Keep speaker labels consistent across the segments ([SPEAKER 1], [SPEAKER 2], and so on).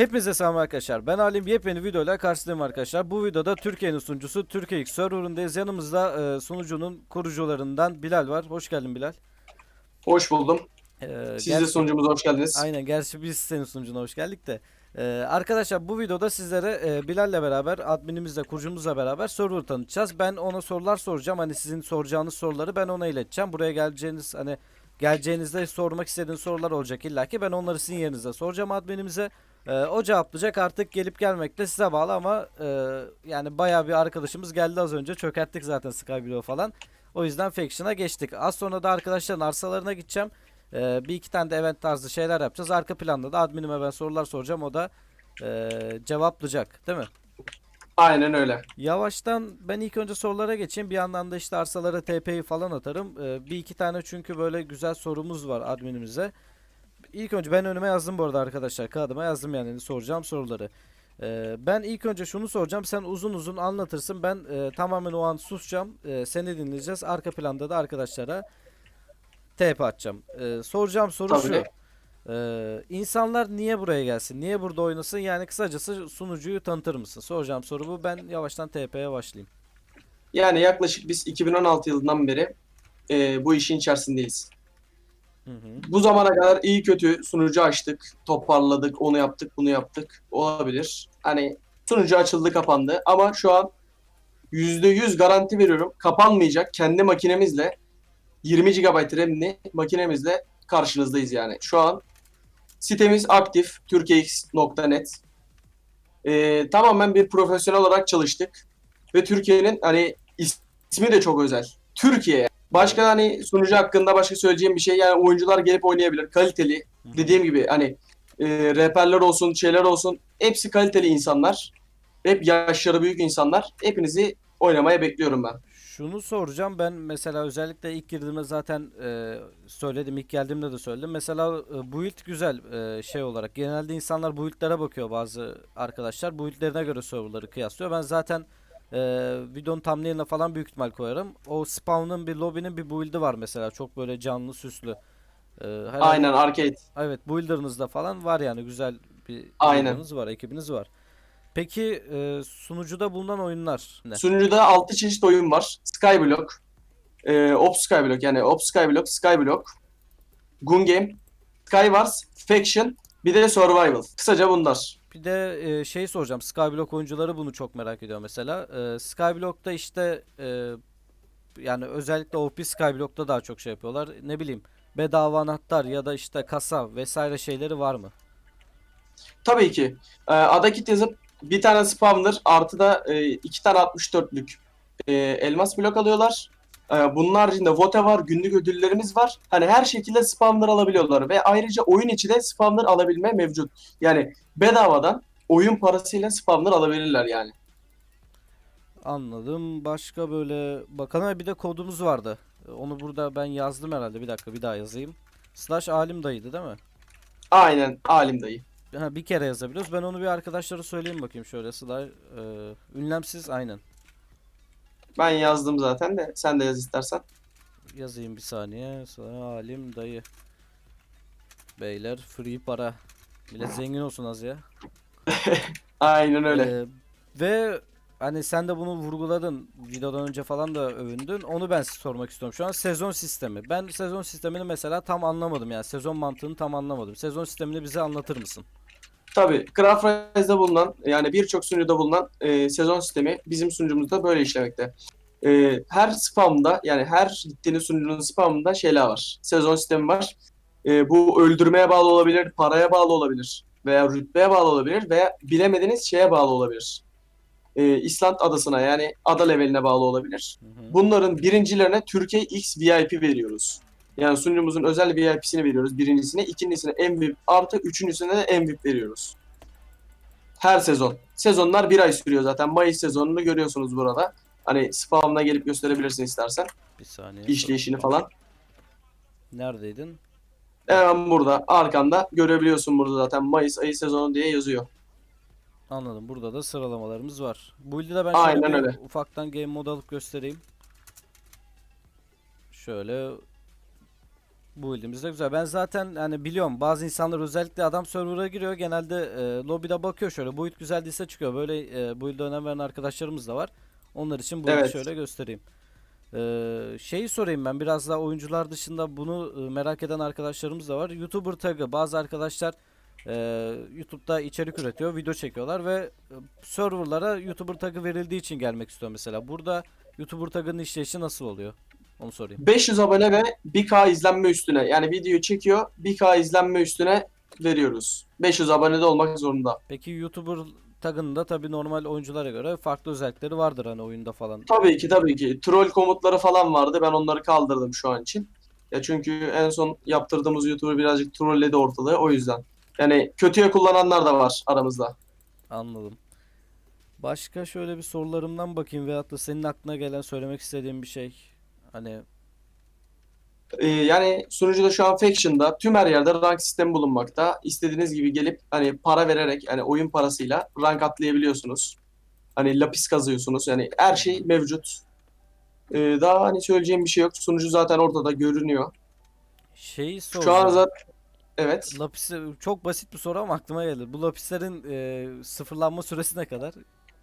[SPEAKER 1] Hepinize selam arkadaşlar. Ben Alim yepyeni videoyla karşınızdayım arkadaşlar. Bu videoda Türkiye'nin sunucusu Türkiye serverındayız. Yanımızda e, sunucunun kurucularından Bilal var. Hoş geldin Bilal.
[SPEAKER 2] Hoş buldum.
[SPEAKER 1] E,
[SPEAKER 2] Siz de
[SPEAKER 1] gerçi-
[SPEAKER 2] sunucumuza hoş geldiniz.
[SPEAKER 1] Aynen gerçi biz senin sunucuna hoş geldik de. E, arkadaşlar bu videoda sizlere e, Bilal'le beraber adminimizle kurucumuzla beraber server tanıtacağız. Ben ona sorular soracağım. Hani sizin soracağınız soruları ben ona ileteceğim. Buraya geleceğiniz hani geleceğinizde sormak istediğiniz sorular olacak illaki. Ben onları sizin yerinizde soracağım adminimize. Ee, o cevaplayacak artık gelip gelmekle size bağlı ama e, yani bayağı bir arkadaşımız geldi az önce çökerttik zaten Skyblock falan. O yüzden Faction'a geçtik. Az sonra da arkadaşların arsalarına gideceğim. Ee, bir iki tane de event tarzı şeyler yapacağız. Arka planda da adminime ben sorular soracağım. O da e, cevaplayacak değil mi?
[SPEAKER 2] Aynen öyle.
[SPEAKER 1] Yavaştan ben ilk önce sorulara geçeyim. Bir yandan da işte arsalara TP'yi falan atarım. Ee, bir iki tane çünkü böyle güzel sorumuz var adminimize. İlk önce ben önüme yazdım bu arada arkadaşlar. Kağıdıma yazdım yani soracağım soruları. Ee, ben ilk önce şunu soracağım. Sen uzun uzun anlatırsın. Ben e, tamamen o an susacağım. E, seni dinleyeceğiz. Arka planda da arkadaşlara TP atacağım. E, soracağım soru
[SPEAKER 2] Tabii.
[SPEAKER 1] şu. Ee, insanlar niye buraya gelsin? Niye burada oynasın? Yani kısacası sunucuyu tanıtır mısın? Soracağım soru bu. Ben yavaştan TP'ye başlayayım.
[SPEAKER 2] Yani yaklaşık biz 2016 yılından beri e, bu işin içerisindeyiz. Bu zamana kadar iyi kötü sunucu açtık, toparladık, onu yaptık, bunu yaptık. Olabilir. Hani sunucu açıldı, kapandı ama şu an %100 garanti veriyorum. Kapanmayacak kendi makinemizle 20 GB RAM'li makinemizle karşınızdayız yani. Şu an sitemiz aktif turkeyx.net. Ee, tamamen bir profesyonel olarak çalıştık ve Türkiye'nin hani is- ismi de çok özel. Türkiye. Başka hani sunucu hakkında başka söyleyeceğim bir şey yani oyuncular gelip oynayabilir. Kaliteli.
[SPEAKER 1] Hı.
[SPEAKER 2] Dediğim gibi hani e, rehberler olsun, şeyler olsun. Hepsi kaliteli insanlar. Hep yaşları büyük insanlar. Hepinizi oynamaya bekliyorum ben.
[SPEAKER 1] Şunu soracağım ben mesela özellikle ilk girdiğimde zaten e, söyledim ilk geldiğimde de söyledim. Mesela e, build güzel e, şey olarak genelde insanlar build'lere bakıyor bazı arkadaşlar build'lerine göre serverları kıyaslıyor. Ben zaten e, videonun thumbnail'ine falan büyük ihtimal koyarım. O spawn'ın bir lobby'nin bir build'i var mesela çok böyle canlı süslü. E, herhalde-
[SPEAKER 2] Aynen arcade.
[SPEAKER 1] Evet builder'ınızda falan var yani güzel bir
[SPEAKER 2] Aynen.
[SPEAKER 1] var ekibiniz var. Peki e, sunucuda bulunan oyunlar ne?
[SPEAKER 2] Sunucuda 6 çeşit oyun var. Skyblock, e, Op Skyblock yani Op Skyblock, Skyblock, Gun Game, Skywars, Faction, bir de Survival. Kısaca bunlar.
[SPEAKER 1] Bir de e, şey soracağım. Skyblock oyuncuları bunu çok merak ediyor mesela. E, Skyblock'ta işte e, yani özellikle OP Skyblock'ta daha çok şey yapıyorlar. Ne bileyim bedava anahtar ya da işte kasa vesaire şeyleri var mı?
[SPEAKER 2] Tabii ki. E, Adakit yazıp bir tane spawner artı da e, iki tane 64'lük e, elmas blok alıyorlar. E, bunun haricinde vote var, günlük ödüllerimiz var. Hani her şekilde spawner alabiliyorlar ve ayrıca oyun içi de spawner alabilme mevcut. Yani bedavadan oyun parasıyla spawner alabilirler yani.
[SPEAKER 1] Anladım. Başka böyle bakalım bir de kodumuz vardı. E, Onu burada ben yazdım herhalde. Bir dakika bir daha yazayım. Slash alim dayıydı değil mi?
[SPEAKER 2] Aynen alim dayı.
[SPEAKER 1] Ha, bir kere yazabiliyoruz. Ben onu bir arkadaşlara söyleyeyim bakayım şöyle. Slash e, ünlemsiz aynen.
[SPEAKER 2] Ben yazdım zaten de sen de yaz istersen.
[SPEAKER 1] Yazayım bir saniye. Salim dayı. Beyler free para. Millet zengin olsun az ya.
[SPEAKER 2] Aynen öyle.
[SPEAKER 1] Ee, ve hani sen de bunu vurguladın. Videodan önce falan da övündün. Onu ben size sormak istiyorum. Şu an sezon sistemi. Ben sezon sistemini mesela tam anlamadım yani. Sezon mantığını tam anlamadım. Sezon sistemini bize anlatır mısın?
[SPEAKER 2] Tabii Craft Rise'de bulunan yani birçok sunucuda bulunan e, sezon sistemi bizim sunucumuzda böyle işlemekte. E, her spamda yani her gittiğiniz sunucunun spamında şeyler var. Sezon sistemi var. E, bu öldürmeye bağlı olabilir, paraya bağlı olabilir veya rütbeye bağlı olabilir veya bilemediğiniz şeye bağlı olabilir. E, İsland adasına yani ada leveline bağlı olabilir. Bunların birincilerine Türkiye X VIP veriyoruz. Yani sunucumuzun özel VIP'sini veriyoruz birincisine, ikincisine MVP artı üçüncüsüne de MVP veriyoruz. Her sezon. Sezonlar bir ay sürüyor zaten. Mayıs sezonunu görüyorsunuz burada. Hani spamına gelip gösterebilirsin istersen.
[SPEAKER 1] Bir saniye.
[SPEAKER 2] İşleyişini falan.
[SPEAKER 1] Neredeydin?
[SPEAKER 2] Hemen burada arkanda görebiliyorsun burada zaten Mayıs ayı sezonu diye yazıyor.
[SPEAKER 1] Anladım. Burada da sıralamalarımız var. Bu ilde de ben
[SPEAKER 2] Aynen
[SPEAKER 1] şöyle
[SPEAKER 2] öyle.
[SPEAKER 1] ufaktan game mode alıp göstereyim. Şöyle Bu build'imiz de güzel. Ben zaten hani biliyorum bazı insanlar özellikle adam server'a giriyor. Genelde e, lobide bakıyor şöyle. Build güzel değilse çıkıyor. Böyle e, build'e önem veren arkadaşlarımız da var. Onlar için build'i
[SPEAKER 2] Evet.
[SPEAKER 1] şöyle göstereyim. Ee, şeyi sorayım ben biraz daha oyuncular dışında bunu e, merak eden arkadaşlarımız da var. YouTuber tagı bazı arkadaşlar e, YouTube'da içerik üretiyor, video çekiyorlar ve e, serverlara YouTuber tagı verildiği için gelmek istiyor mesela. Burada YouTuber tagının işleyişi nasıl oluyor? Onu sorayım.
[SPEAKER 2] 500 abone ve 1K izlenme üstüne yani video çekiyor 1K izlenme üstüne veriyoruz. 500 abone de olmak zorunda.
[SPEAKER 1] Peki YouTuber tagının da tabii normal oyunculara göre farklı özellikleri vardır hani oyunda falan.
[SPEAKER 2] Tabii ki tabii ki. Troll komutları falan vardı. Ben onları kaldırdım şu an için. Ya çünkü en son yaptırdığımız YouTuber birazcık trolledi ortalığı o yüzden. Yani kötüye kullananlar da var aramızda.
[SPEAKER 1] Anladım. Başka şöyle bir sorularımdan bakayım veyahut da senin aklına gelen söylemek istediğin bir şey. Hani
[SPEAKER 2] Ee, yani sunucuda şu an Faction'da tüm her yerde rank sistemi bulunmakta. İstediğiniz gibi gelip hani para vererek hani oyun parasıyla rank atlayabiliyorsunuz. Hani lapis kazıyorsunuz. Yani her şey mevcut. Ee, daha hani söyleyeceğim bir şey yok. Sunucu zaten ortada görünüyor.
[SPEAKER 1] şeyi
[SPEAKER 2] Şu an
[SPEAKER 1] soracağım.
[SPEAKER 2] zaten evet.
[SPEAKER 1] Lapis çok basit bir soru ama aklıma geldi. Bu lapislerin e, sıfırlanma süresi ne kadar?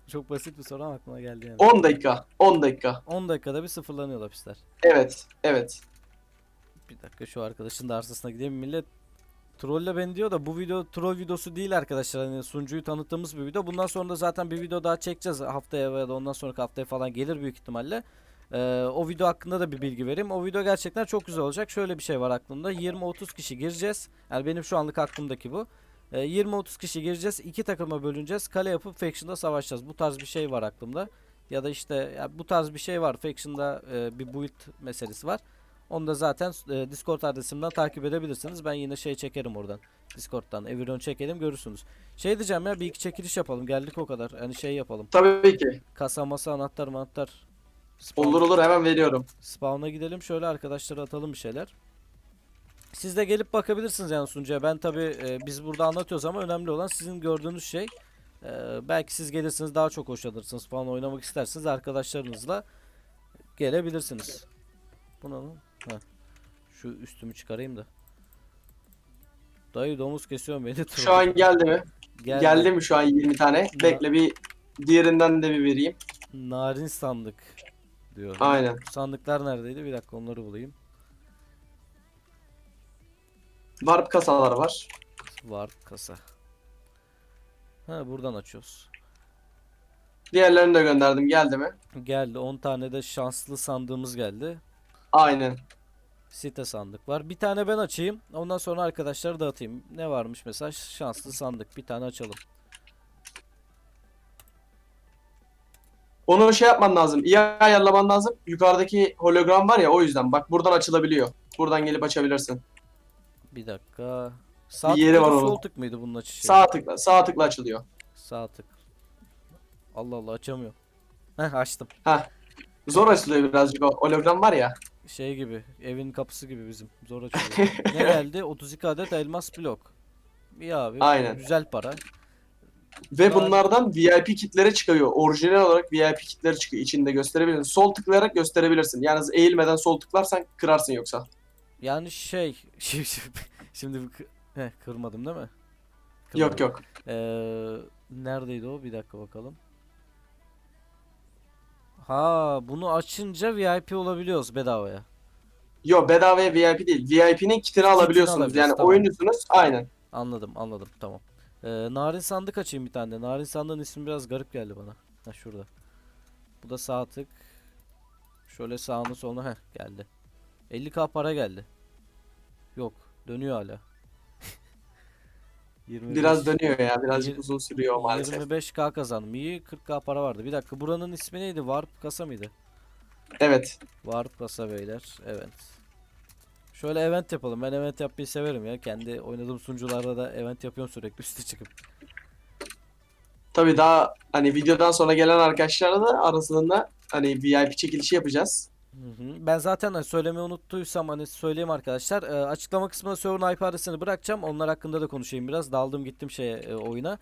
[SPEAKER 1] Çok basit bir soru ama aklıma geldi yani.
[SPEAKER 2] 10 dakika. 10 dakika.
[SPEAKER 1] 10 dakikada bir sıfırlanıyor lapisler.
[SPEAKER 2] Evet. Evet.
[SPEAKER 1] Bir dakika şu arkadaşın da arsasına gideyim. Millet trolle beni diyor da bu video troll videosu değil arkadaşlar. Hani sunucuyu tanıttığımız bir video. Bundan sonra da zaten bir video daha çekeceğiz. Haftaya veya da ondan sonraki haftaya falan gelir büyük ihtimalle. Ee, o video hakkında da bir bilgi vereyim. O video gerçekten çok güzel olacak. Şöyle bir şey var aklımda. 20-30 kişi gireceğiz. Yani benim şu anlık aklımdaki bu. Ee, 20-30 kişi gireceğiz. iki takıma bölüneceğiz. Kale yapıp Faction'da savaşacağız. Bu tarz bir şey var aklımda. Ya da işte ya bu tarz bir şey var. Faction'da e, bir build meselesi var. Onu da zaten e, Discord adresimden takip edebilirsiniz. Ben yine şey çekerim oradan. Discord'dan. Evron çekelim görürsünüz. Şey diyeceğim ya bir iki çekiliş yapalım. Geldik o kadar. Hani şey yapalım.
[SPEAKER 2] Tabii ki.
[SPEAKER 1] Kasa masa anahtar manahtar. Spawn-
[SPEAKER 2] Olur olur hemen veriyorum.
[SPEAKER 1] Spawn'a gidelim şöyle arkadaşlara atalım bir şeyler. Siz de gelip bakabilirsiniz yani sunucuya. Ben tabi biz burada anlatıyoruz ama önemli olan sizin gördüğünüz şey. E, belki siz gelirsiniz daha çok hoşlanırsınız. Spawn oynamak isterseniz arkadaşlarınızla gelebilirsiniz. Bu ne lan? Heh. Şu üstümü çıkarayım da. Dayı domuz kesiyor beni.
[SPEAKER 2] Şu an geldi mi?
[SPEAKER 1] Geldi.
[SPEAKER 2] Geldi mi şu an 20 tane? Bekle bir diğerinden de bir vereyim.
[SPEAKER 1] Narin sandık diyor.
[SPEAKER 2] Aynen.
[SPEAKER 1] Sandıklar neredeydi? Bir dakika onları bulayım.
[SPEAKER 2] Warp kasalar var.
[SPEAKER 1] Var kasa. Ha buradan açıyoruz.
[SPEAKER 2] Diğerlerini de gönderdim. Geldi mi?
[SPEAKER 1] Geldi 10 tane de şanslı sandığımız geldi.
[SPEAKER 2] Aynen.
[SPEAKER 1] Site sandık var. Bir tane ben açayım. Ondan sonra arkadaşlara dağıtayım. Ne varmış mesela? Şanslı sandık. Bir tane açalım.
[SPEAKER 2] Onu şey yapman lazım. İyi ayarlaman lazım. Yukarıdaki hologram var ya o yüzden. Bak buradan açılabiliyor. Buradan gelip açabilirsin.
[SPEAKER 1] Bir dakika. Sağ
[SPEAKER 2] Bir yeri var onun.
[SPEAKER 1] sol tık mıydı bunun açışı?
[SPEAKER 2] Sağ tıkla. Sağ tıkla açılıyor.
[SPEAKER 1] Sağ tık. Allah Allah açamıyorum. Heh açtım.
[SPEAKER 2] Zor açılıyor birazcık o hologram var ya.
[SPEAKER 1] Şey gibi. Evin kapısı gibi bizim. Zor açılıyor. ne geldi? 32 adet elmas blok. İyi abi.
[SPEAKER 2] Aynen.
[SPEAKER 1] Güzel para.
[SPEAKER 2] Ve
[SPEAKER 1] Daha-
[SPEAKER 2] bunlardan VIP kitlere çıkıyor. Orijinal olarak VIP kitleri çıkıyor. İçinde gösterebilirsin. Sol tıklayarak gösterebilirsin. Yalnız eğilmeden sol tıklarsan kırarsın yoksa.
[SPEAKER 1] Yani şey. Şimdi kı- Heh, kırmadım değil mi?
[SPEAKER 2] Yok
[SPEAKER 1] Kırmadım.
[SPEAKER 2] yok.
[SPEAKER 1] Ee, neredeydi o? Bir dakika bakalım. Ha, bunu açınca VIP olabiliyoruz bedavaya.
[SPEAKER 2] Yok bedavaya VIP değil. VIP'nin kitini alabiliyorsunuz. Yani
[SPEAKER 1] tamam.
[SPEAKER 2] oyuncusunuz. Aynen.
[SPEAKER 1] Anladım, anladım. Tamam. Ee, narin sandık açayım bir tane de. Narin sandığın ismi biraz garip geldi bana. Ha şurada. Bu da sağ tık. Şöyle sağını soluna heh geldi. 50k para geldi. Yok, dönüyor hala. 25
[SPEAKER 2] Biraz dönüyor ya. Birazcık uzun sürüyor maalesef.
[SPEAKER 1] 25k kazandım. İyi 40k para vardı. Bir dakika buranın ismi neydi? Warp kasa mıydı?
[SPEAKER 2] Evet.
[SPEAKER 1] Warp kasa beyler. Evet. Şöyle event yapalım. Ben event yapmayı severim ya. Kendi oynadığım sunucularda da event yapıyorum sürekli üstü çıkıp.
[SPEAKER 2] Tabii daha hani videodan sonra gelen arkadaşlarla da arasında hani VIP çekilişi yapacağız.
[SPEAKER 1] Hı hı. Ben zaten hani söylemeyi unuttuysam hani söyleyeyim arkadaşlar. Ee, açıklama kısmına server'ın IP adresini bırakacağım. Onlar hakkında da konuşayım biraz. Daldım gittim şeye e, oyuna.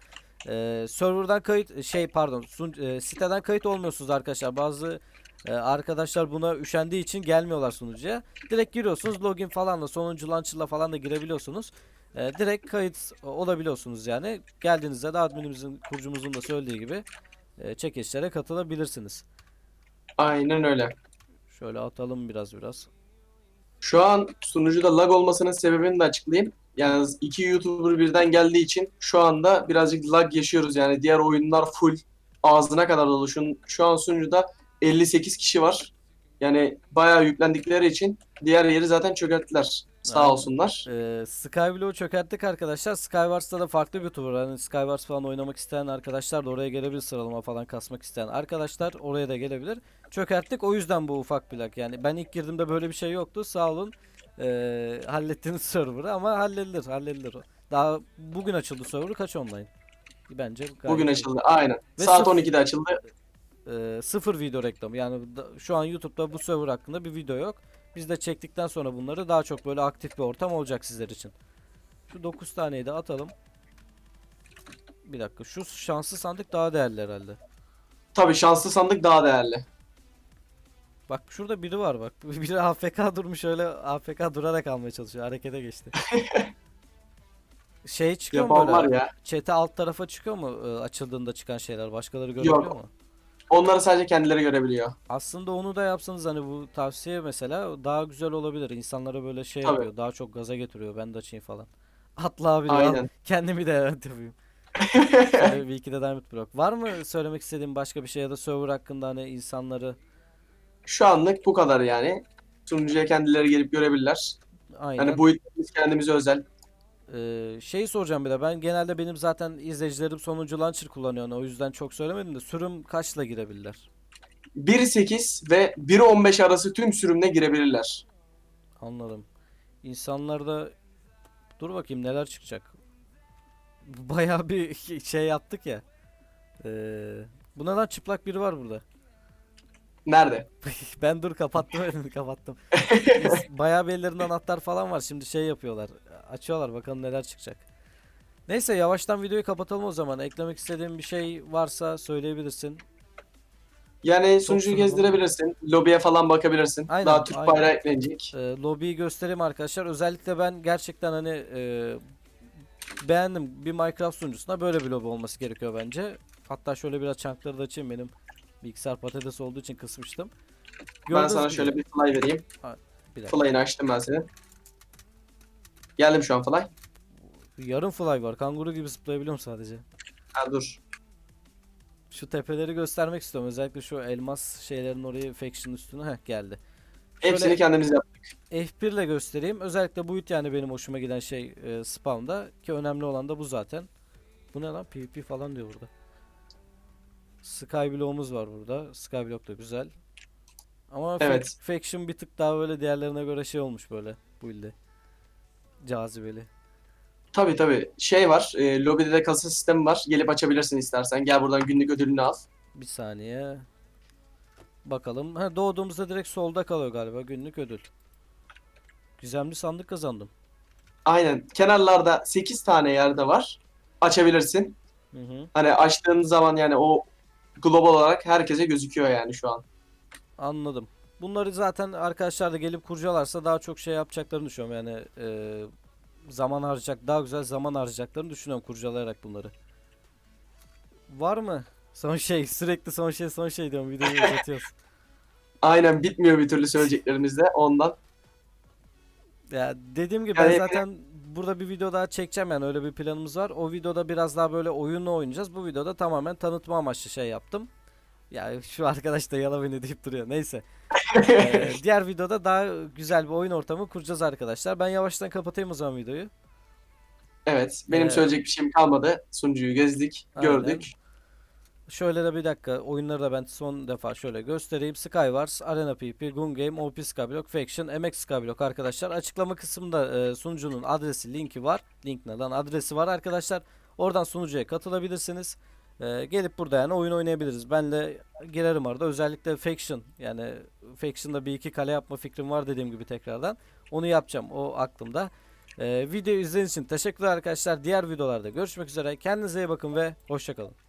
[SPEAKER 1] Ee, server'dan kayıt şey pardon sun, e, siteden kayıt olmuyorsunuz arkadaşlar. Bazı Ee, arkadaşlar buna üşendiği için gelmiyorlar sunucuya. Direkt giriyorsunuz login falan da sonuncu launcher'la falan da girebiliyorsunuz. Ee, direkt kayıt olabiliyorsunuz yani. Geldiğinizde de adminimizin kurucumuzun da söylediği gibi e, çekişlere katılabilirsiniz.
[SPEAKER 2] Aynen öyle.
[SPEAKER 1] Şöyle atalım biraz biraz.
[SPEAKER 2] Şu an sunucuda lag olmasının sebebini de açıklayayım. Yani iki YouTuber birden geldiği için şu anda birazcık lag yaşıyoruz. Yani diğer oyunlar full ağzına kadar dolu. Şu, şu an sunucuda 58 kişi var. Yani bayağı yüklendikleri için diğer yeri zaten çökerttiler. Sağ olsunlar.
[SPEAKER 1] Ee, Skyblock'u çökerttik arkadaşlar. Skywars'ta da farklı bir YouTuber. Hani Skywars falan oynamak isteyen arkadaşlar da oraya gelebilir. Sıralama falan kasmak isteyen arkadaşlar oraya da gelebilir. Çökerttik o yüzden bu ufak lag. Yani ben ilk girdiğimde böyle bir şey yoktu. Sağ olun. Ee, hallettiniz server'ı ama halledilir halledilir. o. Daha bugün açıldı server kaç online? Bence
[SPEAKER 2] Bugün
[SPEAKER 1] iyi.
[SPEAKER 2] açıldı. Aynen.
[SPEAKER 1] Ve
[SPEAKER 2] Saat
[SPEAKER 1] sıf-
[SPEAKER 2] 12'de açıldı.
[SPEAKER 1] Ee, sıfır video reklamı. Yani da- şu an YouTube'da bu server hakkında bir video yok. Biz de çektikten sonra bunları daha çok böyle aktif bir ortam olacak sizler için. Şu 9 taneyi de atalım. Bir dakika. Şu şanslı sandık daha değerli herhalde.
[SPEAKER 2] Tabii şanslı sandık daha değerli.
[SPEAKER 1] Bak şurada biri var bak. Biri AFK durmuş öyle AFK durarak almaya çalışıyor. Harekete geçti. şey çıkıyor mu
[SPEAKER 2] Yapan
[SPEAKER 1] böyle?
[SPEAKER 2] var ya.
[SPEAKER 1] Chat'e alt tarafa çıkıyor mu e, açıldığında çıkan şeyler? Başkaları
[SPEAKER 2] Yok.
[SPEAKER 1] mu?
[SPEAKER 2] Onları sadece kendileri görebiliyor.
[SPEAKER 1] Aslında onu da yapsanız hani bu tavsiye mesela daha güzel olabilir. İnsanlara böyle şey
[SPEAKER 2] Tabii.
[SPEAKER 1] yapıyor. Daha çok gaza getiriyor. Ben de açayım falan. Atla abi al.
[SPEAKER 2] Aynen.
[SPEAKER 1] Kendimi de yapayım. Şöyle bir iki de Diamond Block. Var mı söylemek istediğin başka bir şey ya da server hakkında hani insanları
[SPEAKER 2] Şu anlık bu kadar yani. Sunucuya kendileri gelip görebilirler.
[SPEAKER 1] aynen.
[SPEAKER 2] Yani bu biz kendimize özel.
[SPEAKER 1] Ee, şeyi soracağım bir de ben genelde benim zaten izleyicilerim sonuncu launcher kullanıyor o yüzden çok söylemedim de sürüm kaçla girebilirler?
[SPEAKER 2] 1.8 ve 1.15 arası tüm sürümle girebilirler.
[SPEAKER 1] Anladım. İnsanlarda dur bakayım neler çıkacak. Bayağı bir şey yaptık ya. Ee, bu ne lan çıplak biri var burada.
[SPEAKER 2] Nerede?
[SPEAKER 1] Ben dur kapattım önünü kapattım. Bayağı bir ellerinde anahtar falan var. Şimdi şey yapıyorlar. Açıyorlar bakalım neler çıkacak. Neyse yavaştan videoyu kapatalım o zaman. Eklemek istediğin bir şey varsa söyleyebilirsin.
[SPEAKER 2] Yani sunucuyu gezdirebilirsin. Lobiye falan bakabilirsin.
[SPEAKER 1] Aynen,
[SPEAKER 2] Daha Türk
[SPEAKER 1] aynen.
[SPEAKER 2] bayrağı eklenecek.
[SPEAKER 1] Ee, lobiyi göstereyim arkadaşlar. Özellikle ben gerçekten hani e, beğendim. Bir Minecraft sunucusunda böyle bir lobi olması gerekiyor bence. Hatta şöyle biraz çankları da açayım benim. Bilgisayar patates olduğu için kısmıştım.
[SPEAKER 2] ben
[SPEAKER 1] Gördüğünüz
[SPEAKER 2] sana
[SPEAKER 1] gibi-
[SPEAKER 2] şöyle bir fly vereyim.
[SPEAKER 1] bir dakika.
[SPEAKER 2] Fly'ını açtım ben senin. Geldim şu an fly.
[SPEAKER 1] Yarım fly var. Kanguru gibi zıplayabiliyorum sadece.
[SPEAKER 2] Ha dur.
[SPEAKER 1] Şu tepeleri göstermek istiyorum. Özellikle şu elmas şeylerin orayı faction üstüne heh geldi.
[SPEAKER 2] Hepsini
[SPEAKER 1] Şöyle-
[SPEAKER 2] kendimiz yaptık.
[SPEAKER 1] F1 ile göstereyim. Özellikle bu yani benim hoşuma giden şey e, spawn'da ki önemli olan da bu zaten. Bu ne lan? PvP falan diyor burada. Skyblock'umuz var burada. Skyblock da güzel. Ama
[SPEAKER 2] Evet.
[SPEAKER 1] Faction bir tık daha böyle diğerlerine göre şey olmuş böyle bu ilde. Cazibeli.
[SPEAKER 2] Tabii tabii. Şey var. E, lobide de kasa sistemi var. Gelip açabilirsin istersen. Gel buradan günlük ödülünü al.
[SPEAKER 1] Bir saniye. Bakalım. Ha, doğduğumuzda direkt solda kalıyor galiba günlük ödül. Gizemli sandık kazandım.
[SPEAKER 2] Aynen. Kenarlarda 8 tane yerde var. Açabilirsin.
[SPEAKER 1] Hı hı.
[SPEAKER 2] Hani açtığın zaman yani o global olarak herkese gözüküyor yani şu an.
[SPEAKER 1] Anladım. Bunları zaten arkadaşlar da gelip kurcalarsa daha çok şey yapacaklarını düşünüyorum. Yani e, zaman harcayacak, daha güzel zaman harcayacaklarını düşünüyorum kurcalayarak bunları. Var mı? Son şey, sürekli son şey, son şey diyorum. Videoyu uzatıyoruz.
[SPEAKER 2] Aynen bitmiyor bir türlü söyleyeceklerimiz de ondan.
[SPEAKER 1] Ya dediğim gibi ben
[SPEAKER 2] Yani-
[SPEAKER 1] zaten burada bir video daha çekeceğim yani öyle bir planımız var. O videoda biraz daha böyle oyunla oynayacağız. Bu videoda tamamen tanıtma amaçlı şey yaptım. Ya şu arkadaş da yala beni deyip duruyor. Neyse. Ee, diğer videoda daha güzel bir oyun ortamı kuracağız arkadaşlar. Ben yavaştan kapatayım o zaman videoyu.
[SPEAKER 2] Evet. Benim
[SPEAKER 1] Ee,
[SPEAKER 2] söyleyecek bir şeyim kalmadı. Sunucuyu gezdik,
[SPEAKER 1] Aynen.
[SPEAKER 2] gördük.
[SPEAKER 1] Şöyle de bir dakika oyunları da ben son defa şöyle göstereyim. Skywars, Arena PP, Gun Game, OP Skyblock, Faction, MX Skyblock arkadaşlar. Açıklama kısmında e, sunucunun adresi, linki var. Link lan adresi var arkadaşlar. Oradan sunucuya katılabilirsiniz. E, gelip burada yani oyun oynayabiliriz. Ben de girerim arada. Özellikle Faction yani Faction'da bir iki kale yapma fikrim var dediğim gibi tekrardan. Onu yapacağım. O aklımda. E, video izlediğiniz için teşekkürler arkadaşlar. Diğer videolarda görüşmek üzere. Kendinize iyi bakın ve hoşçakalın.